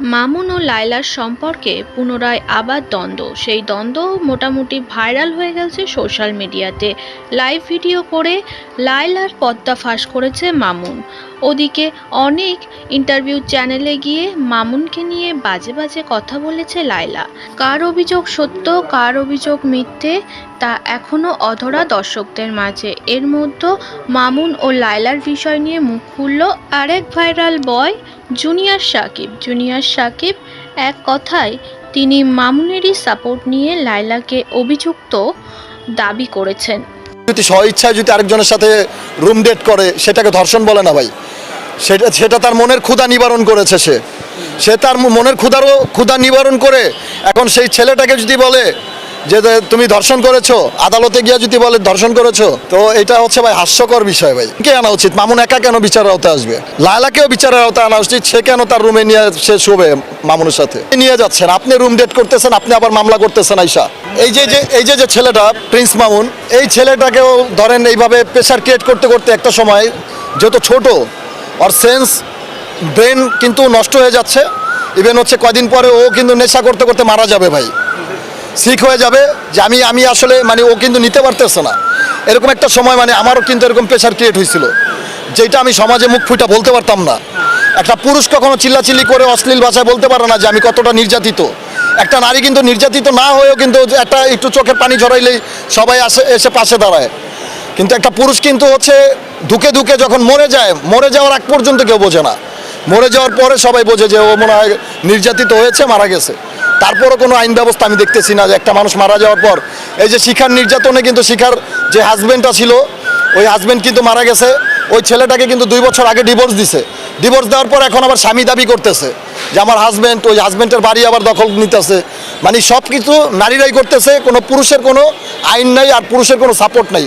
মামুন ও লায়লার সম্পর্কে পুনরায় আবার দ্বন্দ্ব। সেই দ্বন্দ্ব মোটামুটি ভাইরাল হয়ে গেছে সোশ্যাল মিডিয়াতে। লাইভ ভিডিও করে লায়লার পদ্মা ফাঁস করেছে মামুন। ওদিকে অনেক ইন্টারভিউ চ্যানেলে গিয়ে মামুনকে নিয়ে বাজে বাজে কথা বলেছে লায়লা। কার অভিযোগ সত্য, কার অভিযোগ মিথ্যে, তা এখনও অধরা দর্শকদের মাঝে। এর মধ্যে মামুন ও লায়লার বিষয় নিয়ে মুখ খুলল আরেক viral boy junior Shakib. Junior Shakib এক কথায় তিনি মামুনেরই সাপোর্ট নিয়ে লায়লাকে অভিযুক্ত দাবি করেছেন। যদি স্বইচ্ছায় যদি আরেকজনের সাথে রুম ডেট করে, সেটাকে ধর্ষণ বলে না ভাই। সেটা সেটা তার মনের ক্ষুধা নিবারণ করেছে সে। সে তার মনের ক্ষুধারও ক্ষুধা নিবারণ করে, এখন সেই ছেলেটাকে যদি বলে যে তুমি ধর্ষণ করেছ, আদালতে গিয়ে যদি বলে ধর্ষণ করেছ, তো এটা হচ্ছে ভাই হাস্যকর বিষয় ভাই। কে আনা উচিত? মামুন একা কেন বিচারের আওতায় আসবে? লায়লাকেও বিচারের আওতায় আনা উচিত, সে কেন তার রুমে নিয়ে সে শোবে মামুনের সাথে? নিয়ে যাচ্ছেন, আপনি রুম ডেট করতেছেন, আপনি আবার মামলা করতেছেন আইসা। এই যে যে, এই যে যে ছেলেটা প্রিন্স মামুন, এই ছেলেটাকেও ধরেন এইভাবে প্রেশার ক্রিয়েট করতে করতে একটা সময় যেহেতু ছোট, ওর সেন্স ব্রেন কিন্তু নষ্ট হয়ে যাচ্ছে। ইভেন হচ্ছে কয়দিন পরে ও কিন্তু নেশা করতে করতে মারা যাবে ভাই। সিক হয়ে যাবে যে আমি আমি আসলে মানে ও কিন্তু নিতে পারতেছে না। এরকম একটা সময় মানে আমারও কিন্তু এরকম প্রেশার ক্রিয়েট হয়েছিল। যেটা আমি সমাজে মুখ ফুটা বলতে পারতাম না। একটা পুরুষ কখনো চিল্লাচিল্লি করে অশ্লীল ভাষায় বলতে পারে না যে আমি কতটা নির্যাতিত। একটা নারী কিন্তু নির্যাতিত না হয়েও কিন্তু একটা একটু চোখের পানি ঝরাইলেই সবাই আসে, এসে পাশে দাঁড়ায়। কিন্তু একটা পুরুষ কিন্তু হচ্ছে ধুকে ধুকে যখন মরে যায়, মরে যাওয়ার আগ পর্যন্ত কেউ বোঝে না। মরে যাওয়ার পরে সবাই বোঝে যে ও মনে হয় নির্যাতিত হয়েছে, মারা গেছে। তারপরও কোনো আইন ব্যবস্থা আমি দেখতেছি না যে একটা মানুষ মারা যাওয়ার পর, এই যে শিখার নির্যাতনে কিন্তু শিখার যে হাজবেন্ডটা ছিল, ওই হাজব্যান্ড কিন্তু মারা গেছে, ওই ছেলেটাকে কিন্তু দুই বছর আগে ডিভোর্স দিছে। ডিভোর্স দেওয়ার পর এখন আবার স্বামী দাবি করতেছে যে আমার হাজব্যান্ড ওই হাজব্যান্ডের বাড়ি আবার দখল নিতেছে। মানে সব কিছু নারীরাই করতেছে, কোনো পুরুষের কোনো আইন নাই আর পুরুষের কোনো সাপোর্ট নাই।